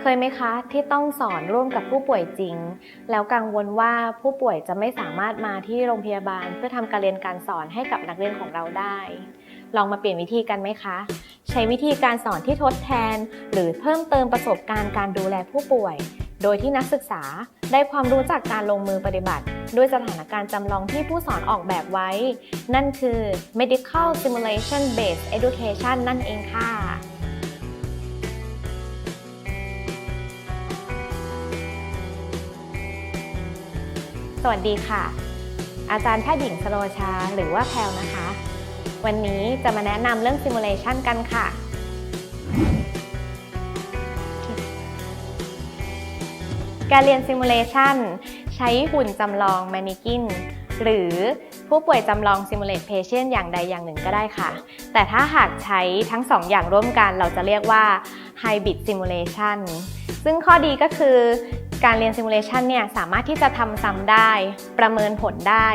เคยไหมคะที่ต้องสอนร่วมกับผู้ป่วยจริง แล้วกังวลว่าผู้ป่วยจะไม่สามารถมาที่โรงพยาบาล เพื่อทำการเรียนการสอนให้กับนักเรียนของเราได้ ลองมาเปลี่ยนวิธีกันไหมคะ ใช้วิธีการสอนที่ทดแทน หรือเพิ่มเติมประสบการณ์การดูแลผู้ป่วย โดยที่นักศึกษาได้ความรู้จากการลงมือปฏิบัติ ด้วยสถานการณ์จำลองที่ผู้สอนออกแบบไว้ นั่นคือ medical simulation based education นั่นเองค่ะ สวัสดีค่ะ อาจารย์แพทย์หญิงสโรชา หรือว่าแพลวนะคะ วันนี้จะมาแนะนำเรื่อง simulation กันค่ะ การเรียน simulation ใช้หุ่นจำลอง mannequin หรือผู้ป่วยจำลอง simulate patient อย่างใดอย่างหนึ่งก็ได้ค่ะ แต่ถ้าหากใช้ทั้งสองอย่างร่วมกันเราจะเรียกว่า hybrid simulation ซึ่งข้อดีก็คือ การเรียน simulation เนี่ยสามารถที่จะทำซ้ำได้ ประเมินผลได้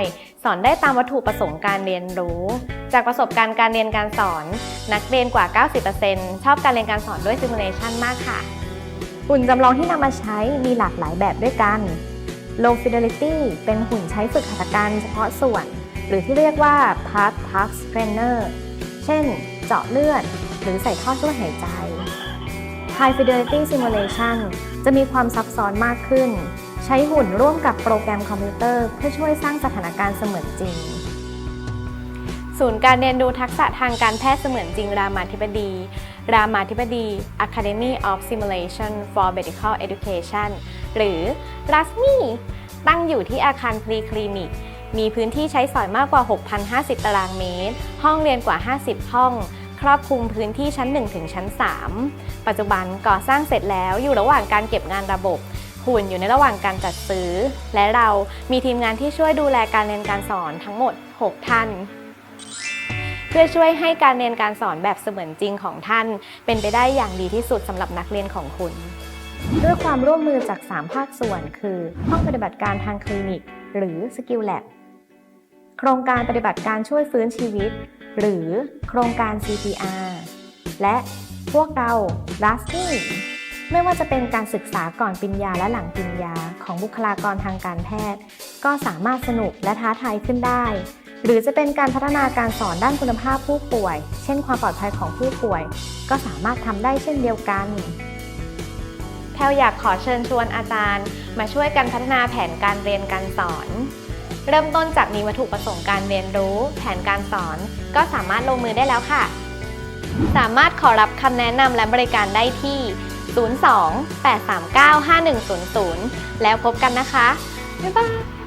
สอนได้ตามวัตถุประสงค์การเรียนรู้ จากประสบการณ์การเรียนการสอน นักเรียนกว่า 90%ชอบการเรียนการสอนด้วย simulation มากค่ะหุ่นจำลองที่นำมาใช้มีหลากหลายแบบด้วยกัน Low Fidelity เป็นหุ่นใช้ฝึกหัตถการเฉพาะส่วน หรือที่เรียกว่า Part Task Trainer เช่น เจาะเลือด หรือใส่ท่อช่วยหายใจ High Fidelity Simulation จะมีความซับซ้อนมากขึ้น ใช้หุ่นร่วมกับโปรแกรมคอมพิวเตอร์ เพื่อช่วยสร้างสถานการณ์เสมือนจริง ศูนย์การเรียนรู้ทักษะทางการแพทย์เสมือนจริง รามาธิบดี รามาธิบดี Academy of Simulation for Medical Education หรือ RASMI ตั้งอยู่ที่อาคารพรีคลินิก มีพื้นที่ใช้สอยมากกว่า 6,050 ตารางเมตร ห้องเรียนกว่า 50 ห้อง รอบคลุมพื้นที่ชั้น 1 ถึงชั้น 3 ปัจจุบันก่อสร้างเสร็จแล้วอยู่ระหว่างการเก็บงานระบบหุ่นอยู่ในระหว่างการจัดซื้อ และเรามีทีมงานที่ช่วยดูแลการเรียนการสอนทั้งหมด 6 ท่าน เพื่อช่วยให้การเรียนการสอนแบบเสมือนจริงของท่าน เป็นไปได้อย่างดีที่สุดสำหรับนักเรียนของคุณ ด้วยความร่วมมือจาก 3 ภาคส่วนคือ ห้องปฏิบัติการทางคลินิก หรือ Skill Lab โครงการปฏิบัติการช่วยฟื้นชีวิต หรือโครงการ CPR และพวกเรา r a s t y ไม่ว่าจะเป็นการศึกษาก่อนปริญญาและหลังปริญญาของบุคลากรทางการแพทย์ ก็สามารถสนุกและท้าทายขึ้นได้ หรือจะเป็นการพัฒนาการสอนด้านคุณภาพผู้ป่วย เช่นความปลอดภัยของผู้ป่วย ก็สามารถทำได้เช่นเดียวกันแพลวอยากขอเชิญชวนอาจารย์ มาช่วยกันพัฒนาแผนการเรียนการสอน เริ่มต้นจากมีวัตถุประสงค์การเรียนรู้ แผนการสอน ก็สามารถลงมือได้แล้วค่ะ สามารถขอรับคำแนะนำและบริการได้ที่ 02 839 5100 แล้วพบกันนะคะ บ๊ายบาย